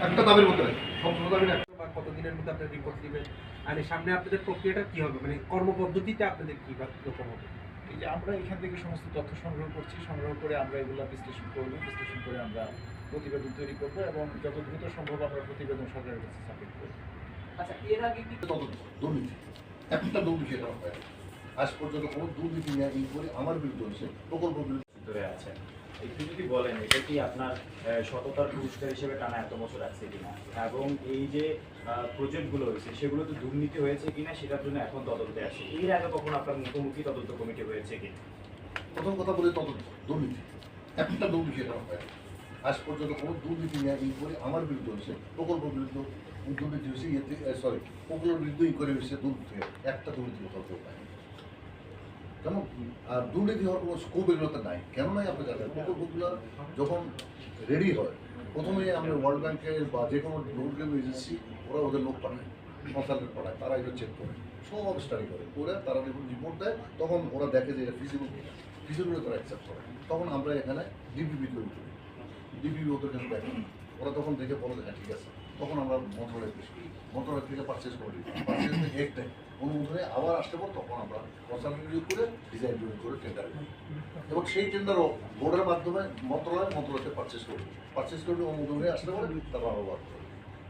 একটা আমি আপনাদের কি মধ্যে আর সামনে আপনাদের প্রক্রিয়াটা কি হবে? মানে কর্মপদ্ধতিতে আপনাদের কি বা হবে এই যে আমরা এখান থেকে সমস্ত তথ্য সংগ্রহ করছি সংগ্রহ করে আমরা এগুলো বিশ্লেষণ করব বিশ্লেষণ করে আমরা প্রতিবেদন তৈরি করব এবং যত দ্রুত সম্ভব আমরা প্রতিবেদন সরকারের কাছে সাবমিট করব। আচ্ছা এর আগে কি তদন্ত দুর্নীতি। একটা দুর্নীতি আজ পর্যন্ত কোনো দুর্নীতি নিয়ে আমার বিরুদ্ধে হয়েছে প্রকল্প বিরুদ্ধে ভিতরে আছেন। একটু যদি বলেন, এটা কি আপনার সততার পুরস্কার হিসেবে টানা এত বছর আছে কিনা? এবং এই যে প্রজেক্টগুলো হয়েছে, সেগুলো তো দুর্নীতি হয়েছে কিনা, সেটার জন্য এখন তদন্তে আছে। এর আগে কখনো আপনার মুখোমুখি তদন্ত কমিটি হয়েছে কি প্রথম কথা বলি তদন্ত, দুর্নীতি। একটা দুর্নীতি এটা হয়। আজ পর্যন্ত কোনো দুর্নীতি নিয়ে করে আমার বিরুদ্ধে হয়েছে, প্রকল্প বিরুদ্ধে দুর্নীতি হয়েছে, ইয়েতে সরি প্রকল্পের বিরুদ্ধে ই করে হয়েছে দুর্নীতি। একটা দুর্নীতি কোথাও পায়নি। কেমন? আর দুর্নীতি হওয়ার কোনো স্কোপ এগুলোতে নাই। কেন নাই আপনি জানেন প্রকল্পগুলো যখন রেডি হয়, প্রথমে আমরা ওয়ার্ল্ড ব্যাংকের বা যে কোনো লোন এজেন্সি ওরা ওদের লোক পাঠায় কনসালটেন্ট পাঠায়, তারা এগুলো চেক করে, সব স্টাডি করে। করে তারা যখন রিপোর্ট দেয়, তখন ওরা দেখে যে এটা ফিজিবল কিনা। ফিজিবল তারা অ্যাকসেপ্ট করে। তখন আমরা এখানে ডিপিপি তৈরি করি। ডিপিপি ওদের কাছে দেখে। ওরা তখন দেখে বলে হ্যাঁ ঠিক আছে। তখন আমরা মন্ত্রণালয়ে পেশ করি। মন্ত্রণালয় থেকে পারচেস করে পারচেস এক টাইম অনুমোদনে আবার আসতে পর, তখন আমরা কনসালটেন্ট রিভিউ করে ডিজাইন রিভিউ করে টেন্ডার এবং সেই টেন্ডারও বোর্ডের মাধ্যমে মন্ত্রণালয় মন্ত্রণালয়কে পারচেস করবে পারচেস করলে অনুমোদন আসতে পারে, তারপর আমরা বার করবে।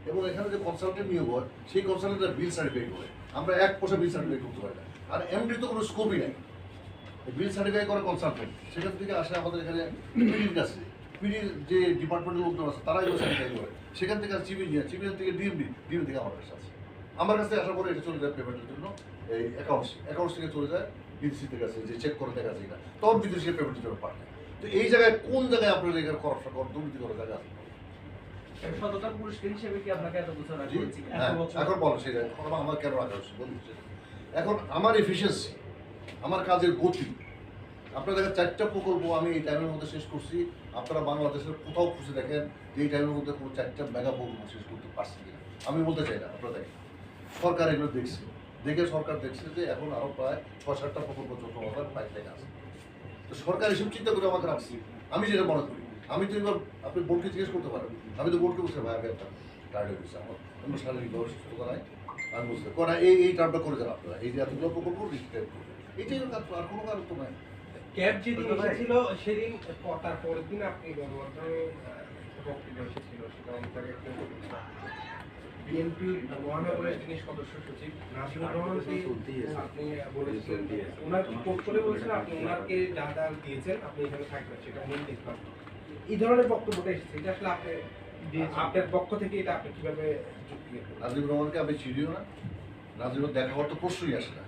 এবং এখানে যে কনসালটেন্ট নিয়োগ হয়, সেই কনসালটেন্টের বিল সার্টিফাই করে। আমরা এক পয়সা বিল সার্টিফাই করতে পারি না। আর এমডি তো কোনো স্কোপই নেই। বিল সার্টিফাই করে কনসালটেন্ট সেখান থেকে আসে আমাদের এখানে পিডির কাছে পিডির যে ডিপার্টমেন্টের লোকজন আছে, তারাই সার্টিফাই করে। সেখান থেকে চিফ ইঞ্জিনিয়ার চিফ থেকে ডিএমডি ডিএমডি থেকে আমার কাছে আছে। আমার কাছে আসার পরে এটা চলে যায় পেমেন্টের জন্য। এই অ্যাকাউন্টস অ্যাকাউন্টস থেকে চলে যায় বিদেশিতে কাছে যে চেক করে দেখা যায় কিনা। তখন বিদেশি পেমেন্টের জন্য পাঠায়। তো এই জায়গায় কোন জায়গায় আপনার এখানে করাপশন করার দুর্নীতি করার জায়গা আছে? হ্যাঁ, এখন বলো সেটা আমার কেন রাখা হচ্ছে বলুন এখন আমার এফিসিয়েন্সি আমার কাজের গতি। আপনারা দেখেন চারটা প্রকল্প আমি এই টাইমের মধ্যে শেষ করছি। আপনারা বাংলাদেশের কোথাও খুঁজে দেখেন যে এই টাইমের মধ্যে কোনো চারটা মেগা প্রকল্প শেষ করতে পারছি কিনা। আমি বলতে চাই না আপনারা দেখেন। সরকার এগুলো দেখছে। দেখে সরকার দেখছে যে এখন আরও প্রায় ছয় সাতটা প্রকল্প হাজার পাইপ লাইন আছে। তো সরকার এসব চিন্তা করে আমাকে রাখছি। আমি যেটা মনে করি আমি তো এবার আপনি বোর্ডকে জিজ্ঞেস করতে পারেন আমি তো বোর্ডকে বলছি ভাই আমি একটা টার্ড হয়ে গেছে আমার অন্য শারীরিকভাবে সুস্থতা নাই। আমি বুঝতে করা এই এই টার্মটা করে দেন আপনারা। এই যে এতগুলো প্রকল্প করবে এটাই হলো কাজ আর কোনো কারণ তো নাই। ক্যাব যেদিন এসেছিল সেদিন তার পরের দিন আপনি গণমাধ্যমে বক্তব্য এসেছিল সেটা অন্তরে মহানগরের যিনি সদস্য সচিব নাসিমুর রহমানকে আপনি বলেছিলেন ওনার কোর্ট করে বলেছেন আপনি ওনাকে যা যা দিয়েছেন আপনি এখানে থাকবেন সেটা উনি দেখবেন এই ধরনের বক্তব্যটা এসেছে এটা আসলে আপনি আপনার পক্ষ থেকে এটা আপনি কীভাবে যুক্তি রহমানকে আমি চিনিও না। নাজিব দেখা হওয়ার তো প্রশ্নই আসে না।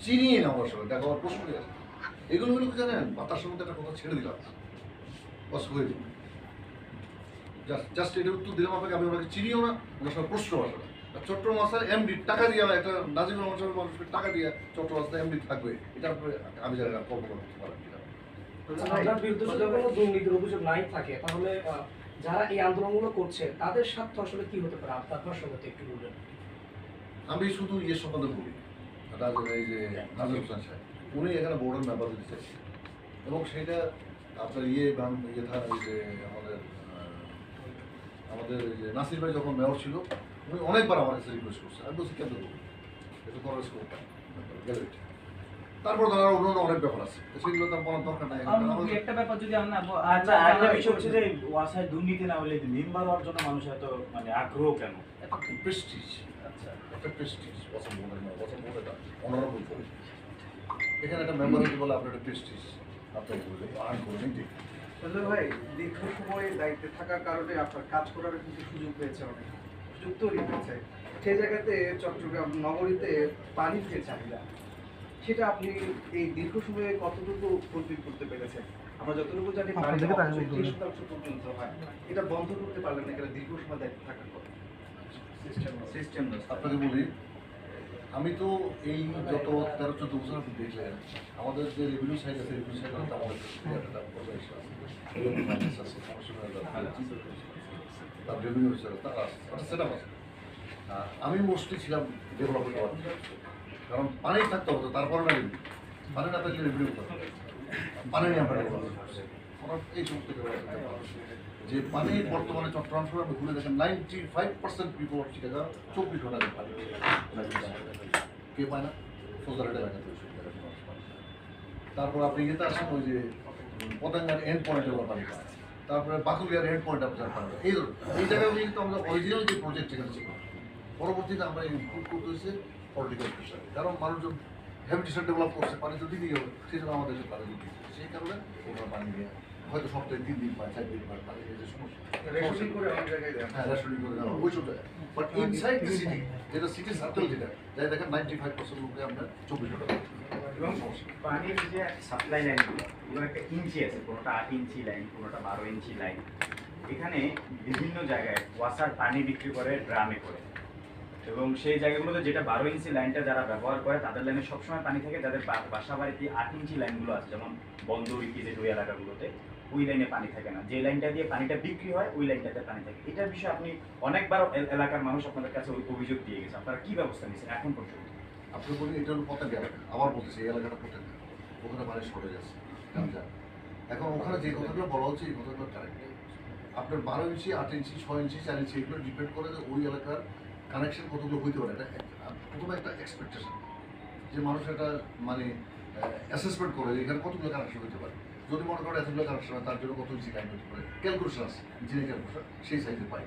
চিনিই না আমার সঙ্গে দেখা হওয়ার প্রশ্নই আসে না। এগুলো হলো জানেন? বাতাসের মধ্যে একটা কথা ছেড়ে দিলাম। হয়ে যাবে জাস্ট জাস্ট এটা উত্তর দিলাম আপনাকে আমি ওনাকে চিনিও না ওনার সঙ্গে প্রশ্ন আসে না। আর চট্টগ্রাম মাস্টার এমডি টাকা দিয়ে একটা নাজিব রহমান মানুষকে টাকা দিয়ে মাস্টার এমডি থাকবে এটা আমি জানি না কল্পনা করতে পারেন কিনা। আপনার বিরুদ্ধে যদি কোনো দুর্নীতির অভিযোগ নাই থাকে তাহলে যারা এই আন্দোলনগুলো করছে তাদের স্বার্থ আসলে কি হতে পারে? আপনার প্রসঙ্গে একটু বলবেন। আমি শুধু ইয়ে সম্বন্ধে বলি এই যে নাজির হোসেন সাহেব উনি এখানে বোর্ডের মেম্বার দিতে চাইছেন। এবং সেটা আপনার ইয়ে ইয়ে যে আমাদের আমাদের এই যে নাসির ভাই যখন মেয়র ছিল উনি অনেকবার আমার কাছে রিকোয়েস্ট করছে। আমি বলছি কেন দেবো? এটা করার স্কোপ গ্যালারিটি তারপর ধর আরও অন্য অনেক ব্যাপার আছে। সেগুলো তার বলার দরকার নাই। একটা ব্যাপার যদি আমরা আচ্ছা একটা বিষয় হচ্ছে যে ওয়াসায় দুর্নীতি না হলে মেম্বার হওয়ার জন্য মানুষ এত মানে আগ্রহ কেন? একটা প্রেস্টিজ আচ্ছা। একটা প্রেস্টিজ পছন্দ মনে না পছন্দ মনে না অনারেবল করে এখানে একটা মেম্বার বলে আপনার একটা প্রেস্টিজ আপনার আর্ন করে নিন ঠিক ভাই দীর্ঘ সময় দায়িত্বে থাকার কারণে আপনার কাজ করার কিন্তু সুযোগ পেয়েছে অনেক। সুযোগ তৈরি হয়েছে। সেই জায়গাতে চট্টগ্রাম নগরীতে পানির যে চাহিদা। সেটা আপনি এই দীর্ঘ সময়ে কতটুকু ফুলফিল করতে পেরেছেন? আমরা যতটুকু জানি শতাংশ পর্যন্ত হয়। এটা বন্ধ করতে পারলেন না এখানে দীর্ঘ সময় দায়িত্ব থাকার পর সিস্টেম সিস্টেম আপনাকে বলি আমি তো এই গত তেরো চোদ্দ বছর আপনি দেখলেন আমাদের যে রেভিনিউ সাইড আছে রেভিনিউ সাইড আছে। আমাদের finance আছে, তার রেভিনিউ তার আছে আছে আমি মোস্টলি ছিলাম ডেভেলপমেন্ট ওয়ার্ক কারণ পানি থাকতে হতো তারপরে না রেভিনিউ পানি না থাকলে রেভিনিউ করতে হবে। পানি নিয়ে আমরা এই সমস্ত যে পানি বর্তমানে চট্টগ্রাম শহরে আপনি ঘুরে দেখেন ninety five percent people of Chittagong চব্বিশ ঘণ্টা পানি। কে পায় না সোজারেট এলাকাতে ওই সব জায়গায় মানুষ পায়। তারপর আপনি ইয়েতে আসেন ওই যে পতাঙ্গার এন্ড পয়েন্টে ওরা পানি পায় তারপরে বাকুলিয়ার এন্ড পয়েন্ট আপনার পানি পায়। এই ধরুন, এই জায়গায় কিন্তু আমরা অরিজিনাল যে প্রজেক্ট এখানে ছিল পরবর্তীতে আমরা ইমপ্রুভ করতে হয়েছে পলিটিক্যাল প্রেশার কারণ মানুষজন হ্যাবিটেশন ডেভেলপ করছে পানি তো দিতেই হবে সেই আমাদের পানি দিতে সেই কারণে ওরা পানি নিয়ে হয়তো সপ্তাহে তিন দিন পায় চার দিন পায় পানি যে সমস্যা। রেশনিং করে অনেক জায়গায় দেন হ্যাঁ রেশনিং করে দেওয়া ওই সব জায়গায় বাট ইনসাইড দি সিটি যেটা সিটি সার্কেল যেটা যাই দেখেন নাইনটি ফাইভ পার্সেন্ট লোকে আপনার চব্বিশ ঘণ্টা এবং পানির যে সাপ্লাই লাইনগুলো এগুলো একটা ইঞ্চি আছে কোনোটা আট ইঞ্চি লাইন কোনোটা বারো ইঞ্চি লাইন এখানে বিভিন্ন জায়গায় ওয়াসার পানি বিক্রি করে ড্রামে করে। এবং সেই জায়গাগুলোতে যেটা বারো ইঞ্চি লাইনটা যারা ব্যবহার করে তাদের লাইনে সবসময় পানি থাকে যাদের বাসা বাড়িতে আট ইঞ্চি লাইনগুলো আছে যেমন বন্দর ইপিজেড ওই এলাকাগুলোতে। ওই লাইনে পানি থাকে না। যে লাইনটা দিয়ে পানিটা বিক্রি হয়, ওই লাইনটাতে পানি থাকে। এটার বিষয়ে আপনি অনেকবার এলাকার মানুষ আপনাদের কাছে ওই অভিযোগ দিয়ে গেছে। আপনারা কি ব্যবস্থা নিয়েছেন এখন পর্যন্ত? আপনি বলি এটা হলো এলাকা আবার বলতেছি এই এলাকাটা পতাকা। ওখানে পানি সরে যাচ্ছে এখন ওখানে যে কথাগুলো বলা হচ্ছে, এই কথাগুলো কারেক্ট আপনার বারো ইঞ্চি, আট ইঞ্চি, ছয় ইঞ্চি, চার ইঞ্চি, এগুলো ডিপেন্ড করে যে ওই এলাকার কানেকশন কতগুলো হইতে পারে। এটা প্রথমে একটা এক্সপেকটেশন যে মানুষ একটা মানে অ্যাসেসমেন্ট করে এখানে কতগুলো কানেকশন হতে পারে। যদি মনে করেন এতগুলো কানেকশন হয় তার জন্য কত ইঞ্চি লাইন হতে পারে? ক্যালকুলেশন আছে ইঞ্জিনিয়ার ক্যালকুলেশন সেই সাইজে পাই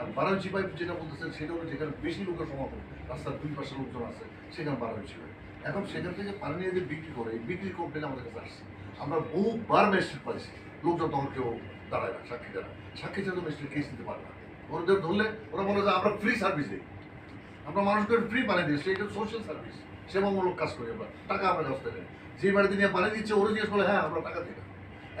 আর বারো ইঞ্চি পাইপ যেটা বলতেছেন, সেটা হলো যেখানে বেশি লোকের সমাগম, রাস্তার দুই পাশে লোকজন আছে, সেখানে বারো ইঞ্চি পাইপ এখন সেখান থেকে পানি নিয়ে যে বিক্রি করে, এই বিক্রি কমপ্লেন আমাদের কাছে আসছে। আমরা বহুবার ম্যাজিস্ট্রেট পাইছি, লোকজন তখন কেউ দাঁড়ায় না, সাক্ষী দাঁড়ায় সাক্ষী ছাড়া ম্যাজিস্ট্রেট কেস দিতে পারে না। ওদের ধরলে ওরা বলে যে, আমরা ফ্রি সার্ভিস দিই। আমরা মানুষকে ফ্রি পানি দিয়েছি এটা সোশ্যাল সার্ভিস সেবামূলক কাজ করি আমরা, টাকা আমরা কাছ থেকে যে বাড়িতে নিয়ে পানি দিচ্ছে ওরা জিজ্ঞেস করলে হ্যাঁ আমরা টাকা দিই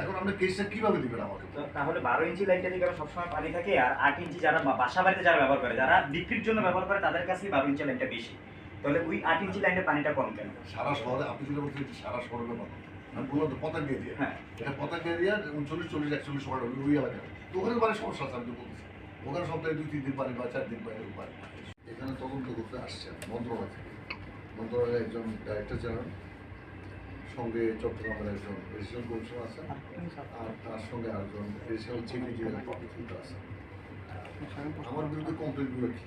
এখন আপনি কেসটা কীভাবে দিবেন আমাকে? তো তাহলে বারো ইঞ্চি লাইনটা থেকে সবসময় পানি থাকে আর আট ইঞ্চি যারা বাসা বাড়িতে যারা ব্যবহার করে যারা বিক্রির জন্য ব্যবহার করে তাদের কাছেই বারো ইঞ্চি লাইনটা বেশি। তাহলে ওই আট ইঞ্চি লাইনের পানিটা কম কেন? সারা শহরে আপনি যেটা বলছেন সারা শহরের মতো আমি বললাম তো পতাকা হ্যাঁ। এটা পতাকা উনচল্লিশ চল্লিশ একচল্লিশ সময় ওই এলাকায়। তো ওখানে মানে সমস্যা আছে আমি তো ওখানে সপ্তাহে দুই তিন দিন পানি বা চার দিন পানি পানি এখানে তদন্ত করতে আসছেন মন্ত্রণালয় থেকে। মন্ত্রণালয়ের একজন ডাইরেক্টর জেনারেল সঙ্গে চট্টগ্রামের একজন এডিশনাল কমিশনার আছেন আর তার সঙ্গে আরেকজন এডিশনাল চিফ ইঞ্জিনিয়ার প্রফেসর আছেন আমার বিরুদ্ধে কমপ্লেনগুলো কি?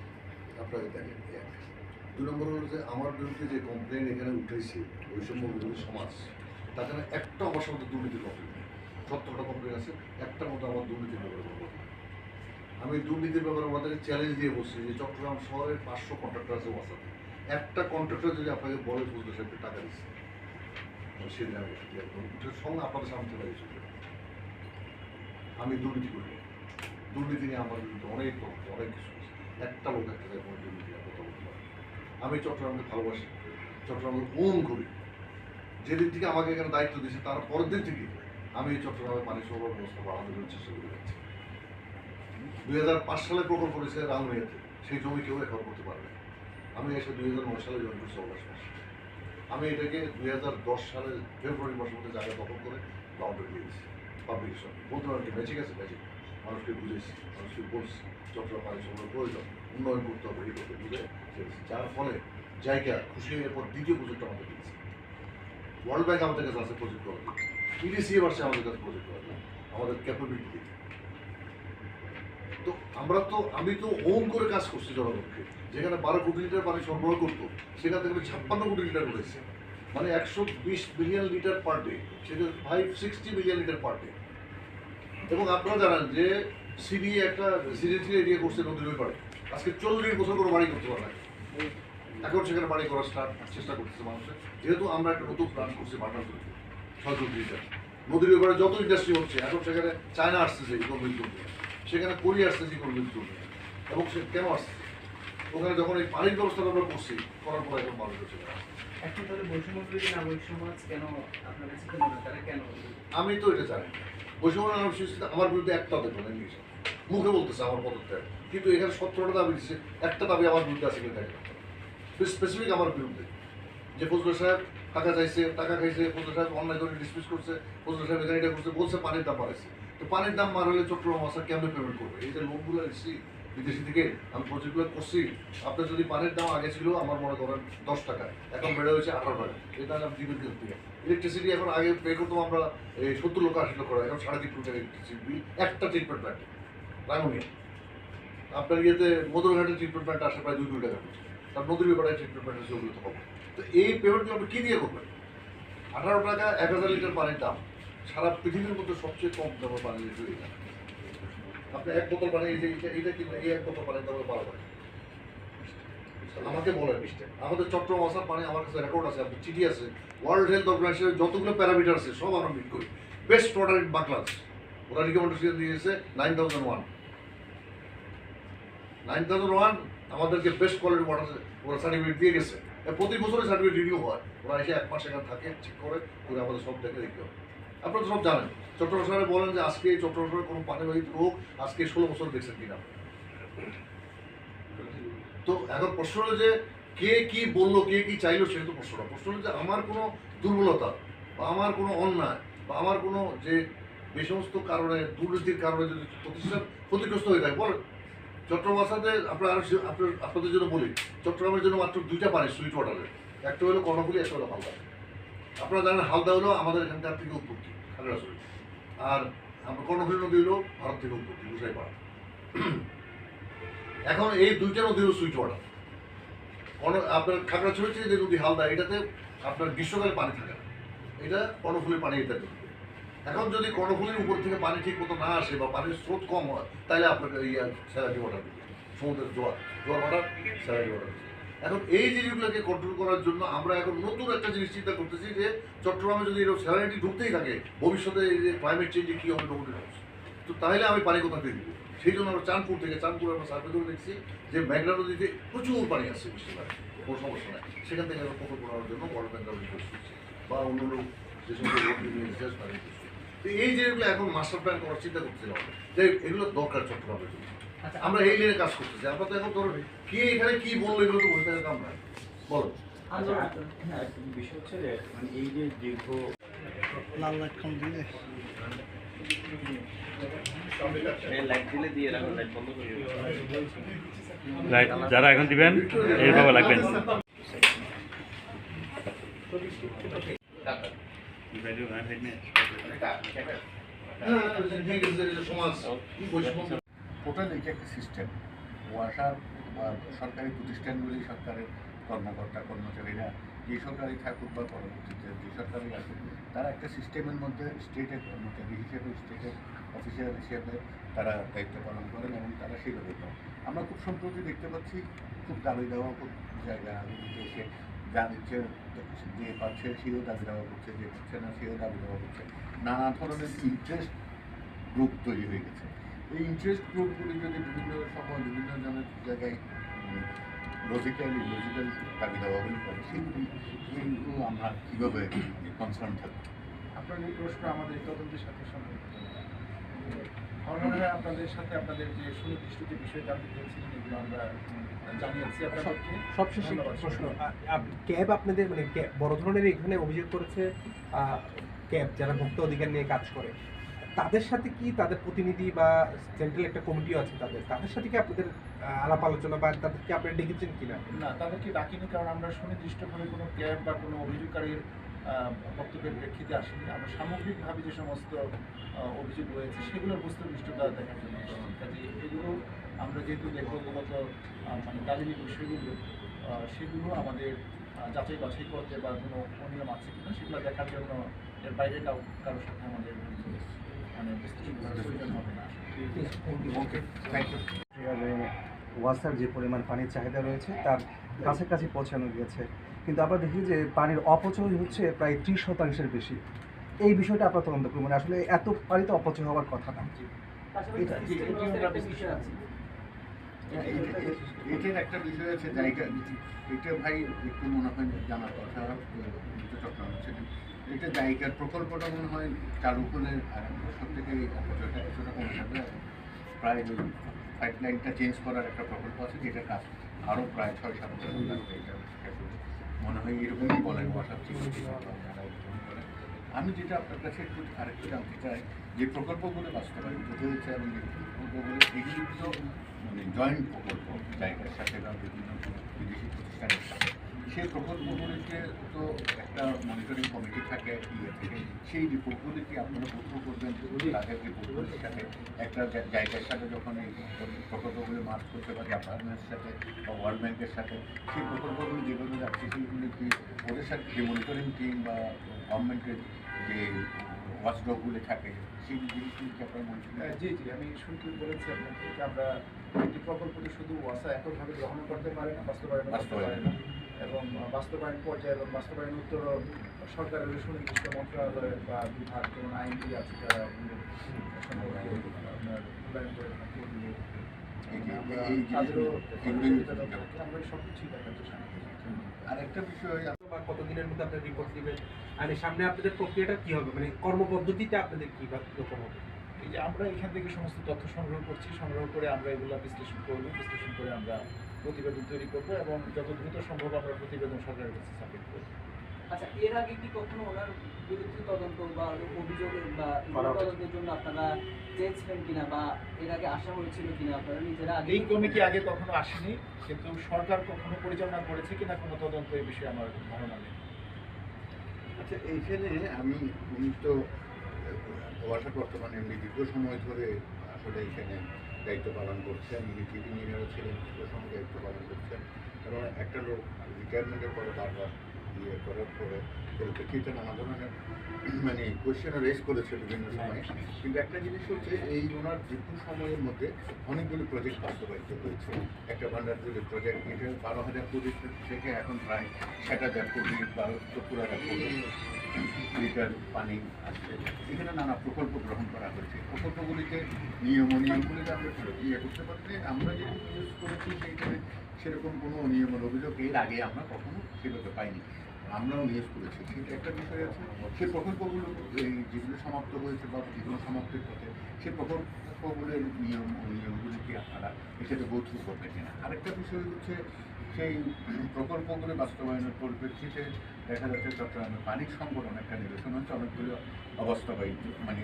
আপনাকে দেখেন দুই নম্বর হলো যে আমার বিরুদ্ধে যে কমপ্লেন এখানে উঠেছে বৈষম্য বিরোধী সমাজ না একটা আমার সঙ্গে দুর্নীতির কমপ্লেন সত্তরটা কমপ্লেন আছে একটা মতো আমার দুর্নীতির ব্যাপারে আমি দুর্নীতির ব্যাপারে আমাদের চ্যালেঞ্জ দিয়ে বলছি যে চট্টগ্রাম শহরের পাঁচশো কন্ট্রাক্টর আছে। ওয়াসাতে একটা কন্ট্রাক্টর যদি আপনাকে বলে সাহেবকে টাকা দিচ্ছে সেদিন আমি এটার সঙ্গে আপনাদের সামনে চলে গেছিল আমি দুর্নীতি করি। দুর্নীতি নিয়ে আমার বিরুদ্ধে অনেক তথ্য, অনেক কিছু একটা লোক একটা কোনো দুর্নীতি আমি চট্টগ্রামকে ভালোবাসি চট্টগ্রামকে ওন করি। যেদিন থেকে আমাকে এখানে দায়িত্ব দিয়েছে, তার পরের দিন থেকে আমি এই চট্টগ্রামে পানি সরবরাহ ব্যবস্থা বাড়ানোর জন্য চেষ্টা করে যাচ্ছি। দুই হাজার পাঁচ সালে প্রকল্প করেছে রাঙ্গুনিয়াতে সেই জমি কেউ রেকর্ড করতে পারবে আমি এসে দুই হাজার নয় সালে জয়েন করছি। মাসে আমি এটাকে দুই হাজার দশ সালের ফেব্রুয়ারি মাসের মধ্যে জায়গা দখল করে দিয়ে দিয়েছি পাবলিকেশন বলতে পারেন কি ম্যাজিক মানুষকে বুঝেছি মানুষকে বলছি চট্টগ্রাম পানি সরবরাহ প্রয়োজন, উন্নয়ন করতে হবে, এই করতে বুঝে। যার ফলে জায়গা খুশি হয়ে এরপর দ্বিতীয় প্রজেক্ট আমাদের দিয়েছে ওয়ার্ল্ড ব্যাংক আমাদের কাছে আছে প্রজেক্ট করার ইডিসি এবার আমাদের কাছে প্রজেক্ট জন্য আমাদের ক্যাপাবিলিটি তো আমরা তো, আমি তো ওন করে কাজ করছি জনগণকে। যেখানে বারো কোটি লিটার পানি সরবরাহ করতো, সেখান থেকে ছাপ্পান্ন কোটি লিটার করেছি মানে একশো বিশ মিলিয়ন লিটার পার ডে সেটা five sixty billion litre per day এবং আপনারা জানান যে সিডি একটা সিডি এরিয়া করছে নদীর পাড়ে। আজকে চল্লিশ বছর করে বাড়ি করতে পারে। এখন সেখানে বাড়ি করার স্টার্ট চেষ্টা করতেছে মানুষের যেহেতু আমরা একটা নতুন প্ল্যান করছি বাটার ছয় কোটি লিটার। নদীর পাড়ে যত ইন্ডাস্ট্রি হচ্ছে, এখন সেখানে চায়না আসতেছে ইকোনমিক সেখানে কোরিয়া আসতেছে ইকোনমিক জন্য এবং সে কেন আসছে? ওখানে যখন এই পানির ব্যবস্থাটা আমরা করছি করার পর এখন মানুষ হচ্ছে এখন তাহলে নাগরিক সমাজ কেন আপনার কাছে কি তারা কেন আমি তো এটা জানি বৈষম্য আমার বিরুদ্ধে একটা দেখুন ইংলিশ মুখে বলতেছে আমার পদত্যাগ। কিন্তু এখানে সতেরোটা দাবি দিচ্ছে একটা দাবি আমার বিরুদ্ধে আছে কিনা দেখেন স্পেসিফিক আমার বিরুদ্ধে। যে ফজল সাহেব টাকা চাইছে টাকা খাইছে ফজল সাহেব অন্যায় করে ডিসমিস করছে ফজল সাহেব এখানে এটা করছে বলছে পানির দাম বাড়াইছে। তো পানির দাম বাড়ালে চট্টগ্রাম আসা কেমনে পেমেন্ট করবে? এই যে লোনগুলো এসেছি বিদেশি থেকে আমি প্রজেক্টগুলো করছি, আপনার যদি পানির দাম আগে ছিল আমার মনে করেন দশ টাকা, এখন বেড়ে হয়েছে আঠারো টাকা। এটা আমি দিবেন থেকে ইলেকট্রিসিটি এখন আগে পে করতাম আমরা, এই সত্তর লক্ষ আশি লক্ষ এখন সাড়ে তিন টাকা ইলেকট্রিসিটি বিল একটা ট্রিটমেন্ট প্ল্যান্টে রাঙুনিয়া আপনার ইয়েতে মধুরঘাটের ট্রিটমেন্ট প্ল্যান্ট আসে প্রায় দুই কোটি টাকা তার নদীর ব্যাপারে ট্রিটমেন্ট প্ল্যান্ট আছে ওগুলো তো হবে। তো এই পেমেন্টগুলো আপনি কী দিয়ে করবেন? আঠারো টাকা, এক হাজার লিটার পানির দাম। সারা পৃথিবীর মধ্যে সবচেয়ে কম দামে লিটার এটা। আপনি এক বোতল পানি এই যে এটা- এই এক বোতল পানির দাম বারো আমাকে বলেন, আমাদের চট্টগ্রাম আসার পানি আমার কাছে রেকর্ড আছে আপনার চিঠি আছে। ওয়ার্ল্ড হেলথ অর্গানাইজেশনের যতগুলো প্যারামিটার আছে, সব আমরা মিট করি। বেস্ট প্রোডাক্ট বাংলাদেশ ওরা রিকমেন্ডেশন দিয়েছে nine thousand one nine thousand one আমাদেরকে বেস্ট কোয়ালিটি ওয়াটার ওরা সার্টিফিকেট দিয়ে গেছে। প্রতি বছরে সার্টিফিকেট রিনিউ হয়। ওরা এসে এক মাস এখানে থাকে চেক করে করে আমাদের সব দেখে দেখতে হবে। আপনারা সব জানেন। চট্টগ্রাম শহরে বলেন যে আজকে চট্টগ্রাম শহরে কোনো পানিবাহিত রোগ আজকে ষোলো বছর দেখছেন কিনা। তো এখন প্রশ্ন হলো যে কে কি বলল, কে কি চাইলো সেটা তো প্রশ্ন প্রশ্ন হলো যে আমার কোনো দুর্বলতা বা আমার কোনো অন্যায় বা আমার কোনো যে যে সমস্ত কারণে, দুর্নীতির কারণে যদি প্রতিষ্ঠান ক্ষতিগ্রস্ত হয়ে থাকে, বলেন। চট্টগ্রাম আসাতে আপনার আপনার, আপনাদের জন্য বলি, চট্টগ্রামের জন্য মাত্র দুইটা পানি সুইট ওয়াটারের একটা হলো কর্ণফুলি, একটা হলো হালদা। আপনারা জানেন হালদা হলো আমাদের এখানকার থেকে উৎপত্তি। খাগড়াছড়ি আর আমরা কর্ণফুলি নদী হলো ভারত থেকে উৎপত্তি বুঝাই পাড়া। এখন এই দুইটা নদী হলো সুইট ওয়াটার। আপনার খাগড়াছড়ির যে নদী হালদা, এটাতে আপনার গ্রীষ্মকালে পানি থাকে না। এটা কর্ণফুলির পানি এটা এখন যদি কর্ণফুলির উপর থেকে পানি ঠিক মতো না আসে বা পানির স্রোত কম হয়, তাহলে আপনাকে ইয়ে স্যালারি ওয়াটার সমুদ্রের জোয়ার জোয়ার ওয়াটার স্যালারি ওয়াটার এখন এই জিনিসগুলোকে কন্ট্রোল করার জন্য আমরা এখন নতুন একটা জিনিস চিন্তা করতেছি যে চট্টগ্রামে যদি এরকম স্যালারিটি ঢুকতেই থাকে, ভবিষ্যতে এই যে ক্লাইমেট চেঞ্জে কী হবে ডোমোটিক তো তাহলে আমি পানি কোথা থেকে দিব? সেই জন্য আমরা চাঁদপুর থেকে চাঁদপুর আমরা সার্ভে করে দেখছি যে মেঘনা নদীতে প্রচুর পানি আসছে বৃষ্টিপাত। কোনো সমস্যা নাই। সেখান থেকে আমরা প্রকল্প করার জন্য রিকোয়েস্ট করছি। বা অন্য যে সমস্ত। তো এই জিনিসগুলো এখন মাস্টার প্ল্যান করার চিন্তা করছিলাম। যে এগুলো দরকার চট্টগ্রামের জন্য। আমরা এই লাইনে কাজ করতেছি আমরা তো এখন ধরুন কে এখানে কি বলল এগুলো তো বলতে হবে আমরা বলো আচ্ছা, হ্যাঁ, বিষয় হচ্ছে যে মানে এই যে দীর্ঘ লাল লাইট খান দিলে লাইট দিলে দিয়ে রাখুন লাইট বন্ধ করে লাইট যারা এখন দিবেন এইভাবে লাগবেন হ্যাঁ সমাজ টোটাল এটা একটা সিস্টেম ওয়াসার বা সরকারি প্রতিষ্ঠানগুলি, সরকারের কর্মকর্তা, কর্মচারীরা যে সরকারি থাকুক বা পরবর্তীতে যে সরকারি আসুক, তারা একটা সিস্টেমের মধ্যে স্টেটের কর্মচারী হিসেবে, স্টেটের অফিসিয়াল হিসেবে তারা দায়িত্ব পালন করেন এবং তারা সেভাবে করেন আমরা খুব সম্প্রতি দেখতে পাচ্ছি, খুব দাবি দেওয়া, খুব জায়গাগুলিতে এসে যা দিচ্ছে, যে পাচ্ছে সেও দাবি দেওয়া করছে, যে পাচ্ছে না সেও দাবি দেওয়া করছে। নানা ধরনের ইন্টারেস্ট গ্রুপ তৈরি হয়ে গেছে। এই ইন্টারেস্ট গ্রুপগুলি যদি বিভিন্ন সময় বিভিন্ন জনের জায়গায় লজিক্যাল ইলজিক্যাল দাবি দাবাগুলি করে সেগুলি আমরা কীভাবে কনসার্ন থাকব আপনার এই প্রশ্ন আমাদের এই তদন্তের সাথে সম্পর্কিত। আমার মনে হয় আপনাদের সাথে আপনাদের যে সুনির্দিষ্ট যে বিষয় জানতে চেয়েছিলেন এগুলো আমরা জানিয়েছি আপনাদেরকে। সবশেষে। প্রশ্ন। ক্যাব আপনাদের মানে বড় ধরনের এখানে অভিযোগ করেছে ক্যাব যারা ভোক্তা অধিকার নিয়ে কাজ করে। তাদের সাথে কি তাদের প্রতিনিধি বা সেন্ট্রাল একটা কমিটিও আছে তাদের তাদের সাথে কি আপনাদের আলাপ আলোচনা বা তাদেরকে আপনারা ডেকেছেন কিনা? না তাদেরকে ডাকিনি? কারণ আমরা সুনির্দিষ্টভাবে কোনো ক্যাব বা কোনো অভিযোগকারীর বক্তব্যের প্রেক্ষিতে আসেনি। আমরা সামগ্রিকভাবে যে সমস্ত অভিযোগ রয়েছে, সেগুলোর বস্তুনিষ্ঠতা দেখার জন্য। কাজে এগুলো আমরা যেহেতু দেখব, মূলত মানে দালিলিক বিষয়গুলো সেগুলো আমাদের যাচাই বাছাই করতে বা কোনো অনিয়ম আছে কিনা, সেগুলো দেখার জন্য এর বাইরে কারোর সাথে আমাদের মানে ওয়াসার যে পরিমাণ পানির চাহিদা রয়েছে তার কাছাকাছি পৌঁছানো গিয়েছে কিন্তু আমরা দেখি যে পানির অপচয় হচ্ছে প্রায় ত্রিশ শতাংশের বেশি। এই বিষয়টা আপনার তদন্ত করুন। মানে আসলে এত পানি তো অপচয় হওয়ার কথা না। এটা এটার একটা বিষয় আছে জায়গা। এটা ভাই একটু মনে হয় জানার কথা। চট্টগ্রাম এটা জায়গার প্রকল্পটা মনে হয় উপরে সব থেকে অপচয়টা কিছুটা কমে যাবে প্রায় পাইপ লাইনটা চেঞ্জ করার একটা প্রকল্প আছে যেটা কাজ আরও প্রায় ছয় সাত বছর লাগবে এটা মনে হয় এরকমই বলেন বলেন আমি যেটা আপনার কাছে একটু আরেকটু জানতে চাই, যে প্রকল্পগুলো বাস্তবায়িত হয়েছে এবং যে প্রকল্পগুলো এগুলি তো মানে জয়েন্ট প্রকল্প, জায়গার সাথে বা বিভিন্ন বিদেশি প্রতিষ্ঠানের সাথে। সেই প্রকল্পগুলিতে তো একটা মনিটরিং কমিটি থাকে ইয়ে থেকে সেই রিপোর্টগুলি কি আপনারা পত্র করবেন তাদের রিপোর্টগুলির সাথে একটা জায়গার সাথে যখন এই প্রকল্পগুলি মার্চ করতে পারে জাপানের সাথে বা ওয়ার্ল্ড ব্যাংকের সাথে সেই প্রকল্পগুলি যেগুলো যাচ্ছে সেইগুলি কি ওদের সাথে যে মনিটরিং টিম বা গভর্নমেন্টের যে ওয়াচডগগুলি থাকে সেই জিনিসগুলি কি আপনারা মনিটরিং জি জি আমি শুরুতে বলেছি আপনাকে যে আমরা একটি প্রকল্পটি শুধু ওয়াসা এককভাবে গ্রহণ করতে পারে না বাস্তবায়ন করতে পারে না। এবং বাস্তবায়ন পর্যায়ে এবং বাস্তবায়ন উত্তর সরকারের সুনির্দিষ্ট মন্ত্রণালয় বা বিভাগ যেমন আইনটি আছে তারা এগুলো সম্পর্কে আপনার মূল্যায়ন করে থাকে। এগুলো এই যে আমরা এই তাদেরও জিনিসগুলি সহযোগিতা করতে আমরা সব কিছুই দেখার আর একটা বিষয় বা কতদিনের মধ্যে আপনার রিপোর্ট দিবেন? আর সামনে আপনাদের প্রক্রিয়াটা কি হবে? মানে কর্মপদ্ধতিতে আপনাদের কি হবে? এই যে আমরা এখান থেকে সমস্ত তথ্য সংগ্রহ করছি সংগ্রহ করে আমরা এগুলো বিশ্লেষণ করব। বিশ্লেষণ করে আমরা প্রতিবেদন তৈরি করব এবং যত দ্রুত সম্ভব আমরা প্রতিবেদন সরকারের কাছে সাবমিট করব। আচ্ছা এর আগে কি কখনো ওনার বিরুদ্ধে তদন্ত বা অভিযোগের বা তদন্তের জন্য আপনারা চেয়েছিলেন কিনা বা এর আগে আসা হয়েছিল কিনা? আপনারা নিজেরা আগে এই কমিটি আগে কখনো আসেনি কিন্তু সরকার কখনো পরিচালনা করেছে কিনা কোনো তদন্ত এই বিষয়ে আমার ধারণা নেই। আচ্ছা এইখানে আমি উনি তো বর্তমানে এমনি দীর্ঘ সময় ধরে আসলে এখানে দায়িত্ব পালন করছেন চিফ ইঞ্জিনিয়ারও ছিলেন সময় দায়িত্ব পালন করছেন। এবং একটা লোক রিটায়ারমেন্টের পরে বারবার ইয়ে করার পরে পরিপ্রেক্ষিতে নানা ধরনের মানে কোয়েশ্চেন রেজ করেছে বিভিন্ন সময়। কিন্তু একটা জিনিস হচ্ছে, এই ওনার দীর্ঘ সময়ের মধ্যে অনেকগুলো প্রজেক্ট বাস্তবায়িত হয়েছে। একটা ভান্ডারজুলি প্রজেক্ট এটা বারো হাজার কোটি থেকে এখন প্রায় ষাট হাজার কোটি বা সত্তর হাজার কোটি। লিটার পানি আসছে এখানে নানা প্রকল্প গ্রহণ করা হয়েছে। প্রকল্পগুলিতে নিয়ম নিয়মগুলিতে আমরা ইয়ে করতে পারছি আমরা যে ইউজ করেছি সেইখানে সেরকম কোনো নিয়মের অভিযোগ এর আগে আমরা কখনো সেভাবে পাইনি। আমরাও নিউজ করেছি। সেটা একটা বিষয় আছে। সেই প্রকল্পগুলো, এই যেগুলো সমাপ্ত হয়েছে বা যেগুলো সমাপ্তির পথে সেই প্রকল্পগুলোর নিয়ম নিয়মগুলি কি আপনারা এক্ষেত্রে গোথ্রু করবেন কিনা? আরেকটা বিষয় হচ্ছে সেই প্রকল্পগুলো বাস্তবায়নের পরিপ্রেক্ষিতে দেখা যাচ্ছে চট্টগ্রামে পানির সংকট অনেকটা নিরসন হচ্ছে, অনেকগুলো অবাস্তবায়িত মানে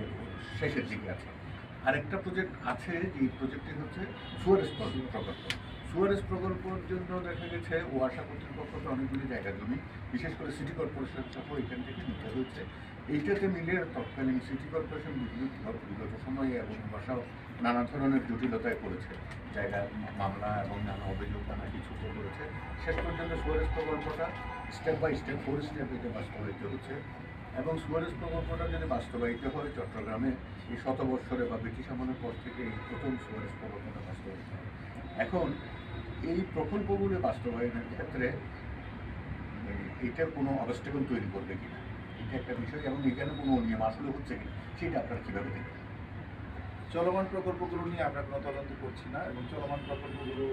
শেষের দিকে আছে। আরেকটা প্রজেক্ট আছে যে প্রজেক্টটি হচ্ছে সুয়ারেজ প্রকল্প। সুয়ারেজ প্রকল্পের জন্য দেখা গেছে ওয়াসা কর্তৃপক্ষকে অনেকগুলি জায়গা জমি, বিশেষ করে সিটি কর্পোরেশন সহ এখান থেকে নিতে হয়েছে। এইটাতে মিলে তৎকালীন সিটি কর্পোরেশন বিদ্যুৎ বিগত সময়ে এবং বাসাও নানা ধরনের জটিলতায় পড়েছে। জায়গায় মামলা এবং নানা অভিযোগ, নানা কিছুতে করেছে। শেষ পর্যন্ত সুয়ারেজ প্রকল্পটা step by step four step এটা বাস্তবায়িত হচ্ছে। এবং সুয়ারেজ প্রকল্পটা যদি বাস্তবায়িত হয়, চট্টগ্রামে এই শত বৎসরে বা ব্রিটিশ আমলের পর থেকে এই প্রথম সুয়ারেজ প্রকল্পটা বাস্তবায়িত হয়। এখন এই প্রকল্পগুলো বাস্তবায়নের ক্ষেত্রে এটা কোনো অবস্টেকল তৈরি করবে কিনা? এটা একটা বিষয় এবং এখানে কোনো নিয়ম আসলে হচ্ছে কিনা, সেটা আপনারা কীভাবে দেখবেন? চলমান প্রকল্পগুলো নিয়ে আমরা কোনো তদন্ত করছি না এবং চলমান প্রকল্পগুলো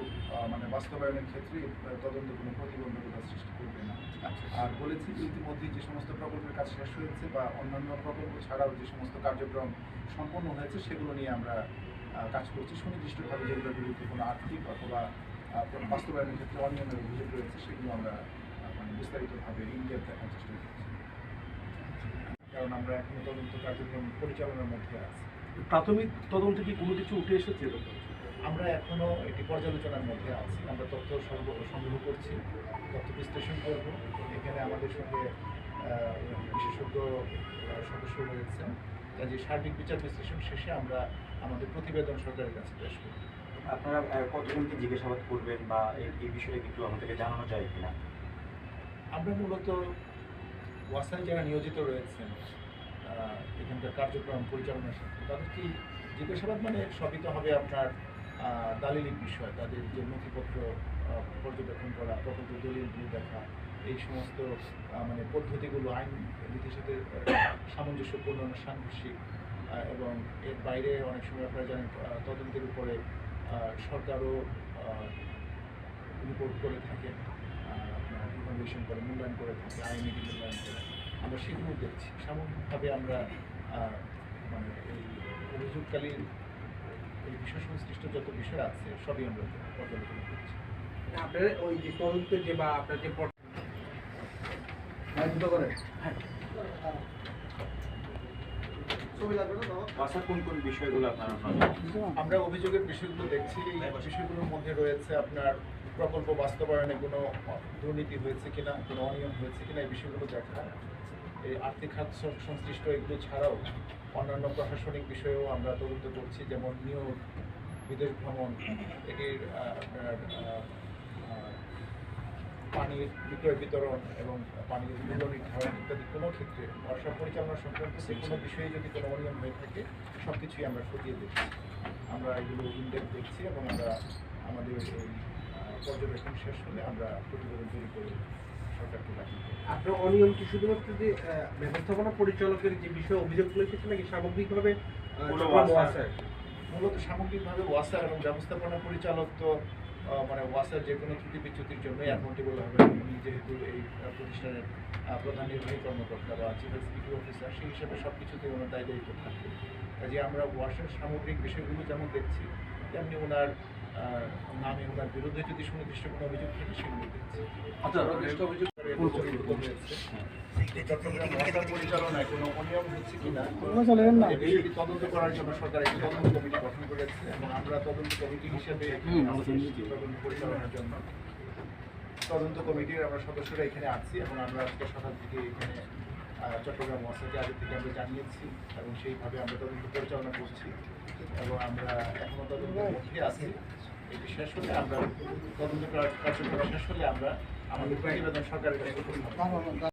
মানে বাস্তবায়নের ক্ষেত্রে তদন্ত কোনো প্রতিবন্ধকতা সৃষ্টি করবে না। আচ্ছা। আর বলেছি যে ইতিমধ্যে যে সমস্ত প্রকল্পের কাজ শেষ হয়েছে বা অন্যান্য প্রকল্প ছাড়াও যে সমস্ত কার্যক্রম সম্পন্ন হয়েছে সেগুলো নিয়ে আমরা কাজ করছি। সুনির্দিষ্টভাবে যেগুলোর বিরুদ্ধে কোনো আর্থিক অথবা বাস্তবায়নের ক্ষেত্রে অনিয়মের অভিযোগ রয়েছে সেগুলো আমরা মানে বিস্তারিতভাবে ইন্ডিয়ার দেখার চেষ্টা করছি। কারণ আমরা এখনও তদন্ত কার্যক্রম পরিচালনার মধ্যে আছি। প্রাথমিক তদন্তে কি কোনো কিছু উঠে এসেছে আমরা এখনও এটি পর্যালোচনার মধ্যে আছি। আমরা তথ্য সংগ্রহ সংগ্রহ করছি তথ্য বিশ্লেষণ করব। এখানে আমাদের সঙ্গে বিশেষজ্ঞ সদস্য রয়েছেন। কাজে সার্বিক বিচার বিশ্লেষণ শেষে আমরা আমাদের প্রতিবেদন সরকারের কাছে পেশ করব। আপনারা কতজনকে জিজ্ঞাসাবাদ করবেন বা এই এই বিষয়ে একটু আমাদেরকে জানানো যায় কিনা? আমরা মূলত ওয়াসায় যারা নিয়োজিত রয়েছেন এখানকার কার্যক্রম পরিচালনার সাথে তাদের কি জিজ্ঞাসাবাদ? মানে সবই তো হবে আপনার দালিলিক বিষয়, তাদের যে নথিপত্র পর্যবেক্ষণ করা প্রকল্প দলিলগুলি দেখা, এই সমস্ত মানে পদ্ধতিগুলো, আইন নীতির সাথে সামঞ্জস্যপূর্ণ, সাংঘর্ষিক এবং এর বাইরে অনেক সময় আপনারা জানেন তদন্তের উপরে সরকারও রিপোর্ট করে থাকে করে, মূল্যায়ন করে থাকে, আইনি মূল্যায়ন করে আমরা সেগুলো দেখছি। সামগ্রিকভাবে আমরা মানে এই অভিযোগকালীন এই বিষয় সংশ্লিষ্ট যত বিষয় আছে সবই আমরা পর্যালোচনা করছি। আপনার ওই যে তদন্তের যে বা আপনার যে পট- ছবি লাগবে না বাবা? কোন কোন বিষয়গুলো আপনারা নজর আমরা অভিযোগের বিষয়গুলো দেখছি এই বিষয়গুলোর মধ্যে রয়েছে আপনার প্রকল্প বাস্তবায়নে কোনো দুর্নীতি হয়েছে কিনা কোনো অনিয়ম হয়েছে কিনা এই বিষয়গুলো দেখা এই আর্থিক খাত সংশ্লিষ্ট এগুলো ছাড়াও অন্যান্য প্রশাসনিক বিষয়েও আমরা তদন্ত করছি, যেমন নিয়োগ, বিদেশ ভ্রমণ, এটির আপনার পানির বিক্রয় বিতরণ এবং পানির মূল্য নির্ধারণ ইত্যাদি কোনো ক্ষেত্রে বর্ষা পরিচালনা সংক্রান্ত যে কোনো বিষয়ে যদি কোনো অনিয়ম হয়ে থাকে সব কিছুই আমরা খতিয়ে দেখছি আমরা এগুলো ইনডেপ দেখছি এবং আমরা আমাদের এই পর্যবেক্ষণ শেষ হলে আমরা প্রতিবেদন তৈরি করে আপনার অনিয়ম কি শুধুমাত্র যে ব্যবস্থাপনা পরিচালকের যে বিষয়ে অভিযোগগুলো এসেছে নাকি সামগ্রিকভাবে? মূলত সামগ্রিকভাবে ওয়াসার এবং ব্যবস্থাপনা পরিচালক তো মানে ওয়াসার যে কোনো ত্রুটি বিচ্যুতির জন্য অ্যাকাউন্টেবল হবে। উনি যেহেতু এই প্রতিষ্ঠানের প্রধান নির্বাহী কর্মকর্তা বা চিফ এক্সিকিউটিভ অফিসার সেই হিসাবে সব কিছুতে ওনার দায় দায়িত্ব থাকবে কাজে আমরা ওয়াসার সামগ্রিক বিষয়গুলো যেমন দেখছি তেমনি ওনার নামে ওনার বিরুদ্ধে যদি সুনির্দিষ্ট কোনো অভিযোগ থাকে সেগুলো আচ্ছা চট্টগ্রাম ওয়াসার পরিচালনায় কোনো অনিয়ম হচ্ছে কিনা? তদন্ত করার জন্য সরকার একটি তদন্ত কমিটি গঠন করেছে এবং আমরা তদন্ত কমিটি হিসেবে পরিচালনার জন্য তদন্ত কমিটির আমরা সদস্যরা এখানে আছি এবং আমরা আজকে সকাল থেকে এখানে চট্টগ্রাম ওয়াসাকে আগে থেকে আমরা জানিয়েছি এবং সেইভাবে আমরা তদন্ত পরিচালনা করছি এবং আমরা এখনও তদন্তের মধ্যে আছি। এটি শেষ হলে আমরা তদন্ত কার্যক্রম শেষ হলে আমরা আমাদের প্রতিবেদন সরকারের কাছে।